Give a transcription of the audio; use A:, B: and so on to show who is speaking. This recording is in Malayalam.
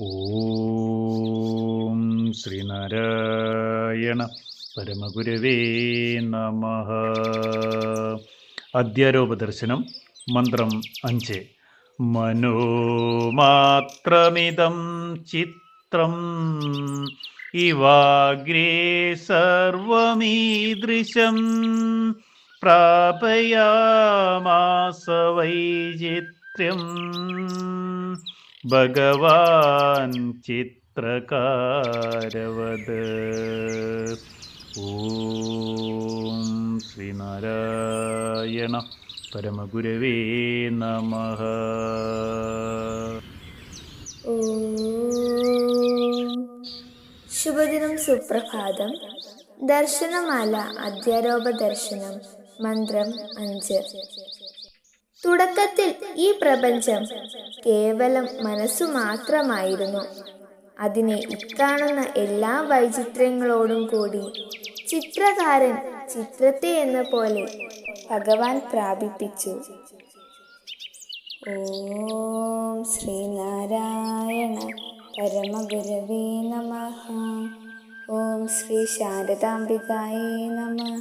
A: ഓം ശ്രീനാരായണ പരമഗുരവേ നമ. അധ്യാരോപദർശനം മന്ത്രം അഞ്ച്. മനോമാത്രമിതം ചിത്രം. ഇവാഗ്രേ സർവമീദൃശം. പ്രാപയാമാസ വൈചിത്ര്യം. ഭഗവാൻ ചിത്രകാരവത്. ഓം ശ്രീനാരായണ പരമഗുരവേ നമ.
B: ശുഭദിനം സുപ്രഭാതം. ദർശനമാല അധ്യാരോപ ദർശനം മന്ത്രം അഞ്ച്. തുടക്കത്തിൽ ഈ പ്രപഞ്ചം കേവലം മനസ്സു മാത്രമായിരുന്നു. അതിനെ ഇക്കാണുന്ന എല്ലാ വൈചിത്ര്യങ്ങളോടും കൂടി ചിത്രകാരൻ ചിത്രത്തെ എന്ന പോലെ ഭഗവാൻ പ്രാപിപ്പിച്ചു. ഓം ശ്രീനാരായണ പരമഗുരവേ നമ. ഓം ശ്രീ ശാരദാംബികായേ നമ.